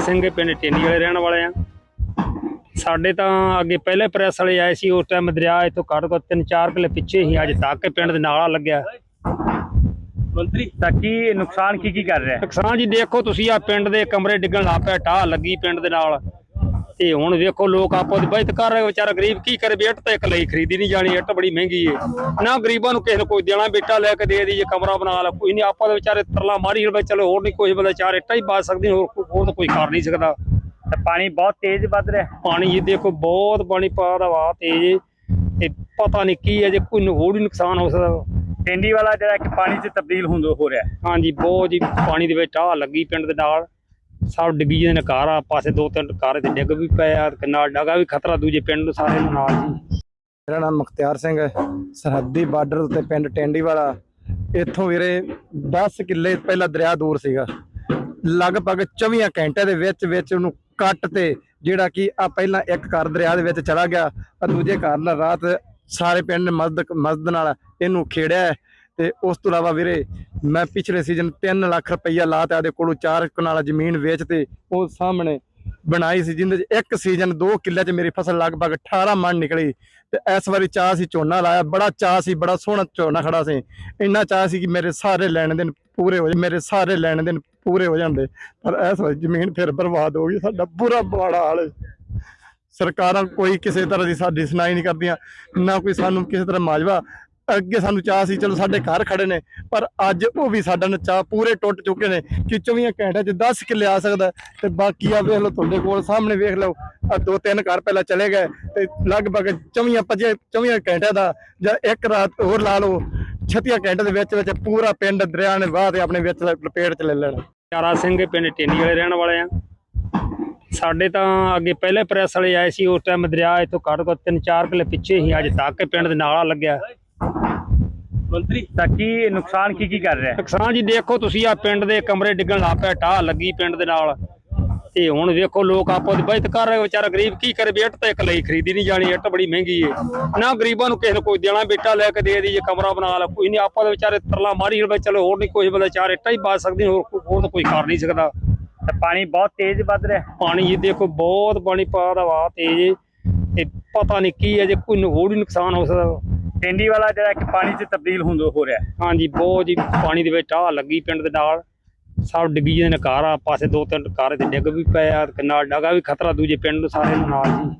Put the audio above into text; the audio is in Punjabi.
ਸਿੰਘ ਪਿੰਡ ਟੇਨੀ ਵਾਲੇ ਰਹਿਣ ਵਾਲੇ ਆ। ਸਾਡੇ ਤਾਂ ਅੱਗੇ ਪਹਿਲੇ ਪ੍ਰੈਸ ਵਾਲੇ ਆਏ ਸੀ ਉਸ ਟਾਈਮ ਦਰਿਆ ਇੱਥੋਂ ਘੱਟ ਤੋਂ 3-4 ਕਿਲੇ ਪਿੱਛੇ ਹੀ ਅੱਜ ਤੱਕ ਪਿੰਡ ਦੇ ਨਾਲਾ ਲੱਗਿਆ। ਮੰਤਰੀ ਤਾਂ ਕੀ ਨੁਕਸਾਨ ਕੀ ਕੀ ਕਰ ਰਿਹਾ? ਨੁਕਸਾਨ ਜੀ ਦੇਖੋ ਤੁਸੀਂ ਆ ਪਿੰਡ ਦੇ ਕਮਰੇ ਡਿੱਗਣ ਲੱਗ ਪਿਆ ਟਾਹ ਲੱਗੀ ਪਿੰਡ ਦੇ ਨਾਲ। ਤੇ ਹੁਣ ਵੇਖੋ ਲੋਕ ਆਪੋ ਦੀ ਬਚਤ ਕਰ ਰਹੇ ਵਿਚਾਰਾ ਗਰੀਬ ਕੀ ਕਰੇ ਵੀ ਇੱਟ ਤਾਂ ਇੱਕ ਲਈ ਖਰੀਦੀ ਨਹੀਂ ਜਾਣੀ ਇੱਟ ਬੜੀ ਮਹਿੰਗੀ ਏ। ਨਾ ਗਰੀਬਾਂ ਨੂੰ ਕਿਸੇ ਨੂੰ ਕੋਈ ਦੇਣਾ ਬੇਟਾ ਲੈ ਕੇ ਦੇ ਦੀ ਜੇ ਕਮਰਾ ਬਣਾ ਲਾ ਕੋਈ ਨਹੀਂ ਆਪਾਂ ਦੇ ਵਿਚਾਰੇ ਤਰਲਾ ਮਾਰੀ ਜਵੇ ਚਲੋ ਹੋਰ ਨਹੀਂ ਕੋਈ ਬੰਦਾ ਚਾਰ ਇੱਟਾਂ ਹੀ ਬਾਜ ਸਕਦੀ ਹੋਰ ਕੋਈ- ਹੋਰ ਤਾਂ ਕੋਈ ਕਰ ਨਹੀਂ ਸਕਦਾ। ਤਾਂ ਪਾਣੀ ਬਹੁਤ ਤੇਜ਼ ਵੱਧ ਰਿਹਾ। ਪਾਣੀ ਜੀ ਦੇਖੋ ਬਹੁਤ ਪਾਣੀ ਪਾ ਦਾ ਵਾ ਤੇਜ ਤੇ ਪਤਾ ਨਹੀਂ ਕੀ ਹੈ ਜੇ ਕੋਈ ਨੂੰ ਹੋਰ ਹੀ ਨੁਕਸਾਨ ਹੋ ਸਕਦਾ। ਟੈਂਡੀ ਵਾਲਾ ਜਿਹੜਾ ਕਿ ਪਾਣੀ 'ਚ ਤਬਦੀਲ ਹੁੰਦਾ ਹੋ ਰਿਹਾ। ਹਾਂਜੀ ਬਹੁਤ ਜੀ ਪਾਣੀ ਦੇ ਵਿੱਚ ਢਾਹ ਲੱਗੀ ਪਿੰਡ ਦੇ ਨਾਲ। ਸਭ ਡਿੱਗੀ ਜਾਂਦੇ ਨੇ ਆ, ਪਾਸੇ ਦੋ ਤਿੰਨ ਕਾਰ ਤੇ ਡਿੱਗ ਵੀ ਪਏ ਆ ਤੇ ਨਾਲ ਡਗਾ ਵੀ ਖਤਰਾ, ਦੂਜੇ ਪਿੰਡ ਨੂੰ ਸਾਰੇ ਨੂੰ ਨਾਲ ਜੀ। ਮੇਰਾ ਨਾਮ ਮੁਖਤਿਆਰ ਸਿੰਘ ਹੈ, ਸਰਹੱਦੀ ਬਾਰਡਰ ਉੱਤੇ ਪਿੰਡ ਟੈਂਡੀ ਵਾਲਾ ਇੱਥੋਂ ਵੀਰੇ 10 ਕਿੱਲੇ ਪਹਿਲਾਂ ਦਰਿਆ ਦੂਰ ਸੀਗਾ। ਲਗਭਗ 24 ਘੰਟੇ ਦੇ ਵਿੱਚ ਵਿੱਚ ਉਹਨੂੰ ਕੱਟ ਤੇ ਜਿਹੜਾ ਕਿ ਆ ਪਹਿਲਾਂ ਇੱਕ ਘਰ ਦਰਿਆ ਦੇ ਵਿੱਚ ਚਲਾ ਗਿਆ ਆ ਦੂਜੇ ਘਰ ਨਾਲ ਰਾਤ ਸਾਰੇ ਪਿੰਡ ਨੇ ਮਦਦ ਮਦਦ ਨਾਲ ਇਹਨੂੰ ਖੇੜਿਆ ਹੈ। ਤੇ ਉਸ ਤੋਂ ਇਲਾਵਾ ਵੀਰੇ, ਮੈਂ ਪਿਛਲੇ ਸੀਜ਼ਨ 3 ਲੱਖ ਰੁਪਈਆ ਲਾਤਾ ਇਹਦੇ ਕੋਲੋਂ 4 ਕਨਾਲਾ ਜ਼ਮੀਨ ਵੇਚ ਤੇ ਉਹ ਸਾਹਮਣੇ ਬਣਾਈ ਸੀ, ਜਿੰਦੇ 'ਚ ਇੱਕ ਸੀਜ਼ਨ 2 ਕਿੱਲੇ 'ਚ ਮੇਰੀ ਫਸਲ ਲਗਭਗ 18 ਮਣ ਨਿਕਲੀ ਤੇ ਇਸ ਵਾਰੀ ਚਾਹ ਸੀ ਝੋਨਾ ਲਾਇਆ, ਬੜਾ ਚਾਹ ਸੀ, ਬੜਾ ਸੋਹਣਾ ਝੋਨਾ ਖੜਾ ਸੀ। ਇੰਨਾ ਚਾਹ ਸੀ ਕਿ ਮੇਰੇ ਸਾਰੇ ਲੈਣ ਦੇਣ ਪੂਰੇ ਹੋ ਜਾ ਮੇਰੇ ਸਾਰੇ ਲੈਣ ਦੇਣ ਪੂਰੇ ਹੋ ਜਾਂਦੇ। ਪਰ ਇਸ ਵਾਰੀ ਜ਼ਮੀਨ ਫਿਰ ਬਰਬਾਦ ਹੋ ਗਈ, ਸਾਡਾ ਬੁਰਾ ਮਾੜਾ ਹਾਲ ਸਰਕਾਰਾਂ ਕੋਈ ਕਿਸੇ ਤਰ੍ਹਾਂ ਦੀ ਸਾਡੀ ਸੁਣਾਈ ਨਹੀਂ ਕਰਦੀਆਂ, ਨਾ ਕੋਈ ਸਾਨੂੰ ਕਿਸੇ ਤਰ੍ਹਾਂ ਮਾਜਵਾ ਅੱਗੇ ਸਾਨੂੰ ਚਾਹ ਸੀ, ਚਲੋ ਸਾਡੇ ਘਰ ਖੜੇ ਨੇ, ਪਰ ਅੱਜ ਉਹ ਵੀ ਸਾਡਾ ਨਾ ਚਾਹ ਪੂਰੇ ਟੁੱਟ ਚੁੱਕੇ ਨੇ ਕਿ 24 ਘੰਟਿਆਂ ਚ 10 ਕਿੱਲੇ ਆ ਸਕਦਾ ਤੇ ਬਾਕੀ ਆ ਵੇਖ ਲਓ ਤੁਹਾਡੇ ਕੋਲ, ਸਾਹਮਣੇ ਵੇਖ ਲਓ ਆ ਦੋ ਤਿੰਨ ਘਰ ਪਹਿਲਾਂ ਚਲੇ ਗਏ, ਤੇ ਲਗਭਗ 24 25 24 ਘੰਟਿਆਂ ਦਾ, ਜਾਂ ਇੱਕ ਰਾਤ ਹੋਰ ਲਾ ਲਓ 36 ਘੰਟੇ ਦੇ ਵਿੱਚ ਵਿੱਚ ਪੂਰਾ ਪਿੰਡ ਦਰਿਆ ਨੇ ਵਾਹ ਤੇ ਆਪਣੇ ਵਿੱਚ ਲਪੇਟ ਚ ਲੈ ਲੈਣਾ। ਚਾਰਾ ਸਿੰਘ ਪਿੰਡ ਟੇਨੀ ਵਾਲੇ ਰਹਿਣ ਵਾਲੇ ਆ। ਸਾਡੇ ਤਾਂ ਅੱਗੇ ਪਹਿਲੇ ਪ੍ਰੈਸ ਵਾਲੇ ਆਏ ਸੀ, ਉਸ ਟਾਈਮ ਦਰਿਆ ਇੱਥੋਂ ਘੱਟ ਤੋਂ 3-4 ਕਿਲੇ ਪਿੱਛੇ ਹੀ, ਅੱਜ ਤੱਕ ਪਿੰਡ ਦੇ ਨਾਲਾ ਲੱਗਿਆ। ਮੰਤਰੀ ਤਾਂ ਕੀ ਨੁਕਸਾਨ ਕੀ ਕੀ ਕਰ ਰਿਹਾ ਹੈ? ਨੁਕਸਾਨ ਜੀ ਦੇਖੋ ਤੁਸੀਂ ਆ ਪਿੰਡ ਦੇ ਕਮਰੇ ਡਿੱਗਣ ਲੱਗ ਪਿਆ ਟਾਹ ਲੱਗੀ ਪਿੰਡ ਦੇ ਨਾਲ। ਤੇ ਹੁਣ ਵੇਖੋ ਲੋਕ ਆਪੋ ਦੀ ਬਚਤ ਕਰ ਰਹੇ ਵਿਚਾਰਾ ਗਰੀਬ ਕੀ ਕਰੇ ਵੀ ਇੱਟ ਤਾਂ ਇੱਕ ਲਈ ਖਰੀਦੀ ਨਹੀਂ ਜਾਣੀ ਇੱਟ ਬੜੀ ਮਹਿੰਗੀ ਏ। ਨਾ ਗਰੀਬਾਂ ਨੂੰ ਕਿਸੇ ਨੂੰ ਕੋਈ ਦੇਣਾ ਬੇਟਾ ਲੈ ਕੇ ਦੇ ਦੀ ਜੇ ਕਮਰਾ ਬਣਾ ਲਾ ਕੋਈ ਨਹੀਂ ਆਪਾਂ ਦੇ ਵਿਚਾਰੇ ਤਰਲਾ ਮਾਰੀ ਜਵੇ ਚਲੋ ਹੋਰ ਨਹੀਂ ਕੋਈ ਬੰਦਾ ਚਾਰ ਇੱਟਾਂ ਹੀ ਬਾਜ ਸਕਦੀ ਹੋਰ ਕੋਈ- ਹੋਰ ਤਾਂ ਕੋਈ ਕਰ ਨਹੀਂ ਸਕਦਾ। ਤਾਂ ਪਾਣੀ ਬਹੁਤ ਤੇਜ਼ ਵੱਧ ਰਿਹਾ। ਹੈ ਪਾਣੀ ਜੀ ਦੇਖੋ ਬਹੁਤ ਪਾਣੀ ਪਾ ਦਾ ਵਾ ਤੇਜ ਏ, ਤੇ ਪਤਾ ਨਹੀਂ ਕੀ ਹੈ ਜੇ ਕੋਈ ਨੂੰ ਹੋਰ ਹੀ ਨੁਕਸਾਨ ਹੋ ਸਕਦਾ ਵਾ। ਟੈਂਡੀ ਵਾਲਾ ਜਿਹੜਾ ਕਿ ਪਾਣੀ 'ਚ ਤਬਦੀਲ ਹੁੰਦਾ, ਹੋ ਰਿਹਾ ਹੈ। ਹਾਂਜੀ, ਬਹੁਤ ਜੀ, ਪਾਣੀ ਦੇ ਵਿੱਚ ਢਾਹ ਲੱਗੀ ਪਿੰਡ ਦੇ ਨਾਲ। ਸਭ ਡਿੱਗੀ ਜਾਂਦੇ ਨੇ ਘਰ ਆ ਪਾਸੇ ਦੋ ਤਿੰਨ ਕਾਰ ਤੇ ਡਿੱਗ ਵੀ ਪਏ ਆ ਤੇ ਨਾਲ ਡਗਾ ਵੀ ਖਤਰਾ ਦੂਜੇ ਪਿੰਡ ਨੂੰ ਸਾਰੇ ਨੂੰ ਨਾਲ ਜੀ।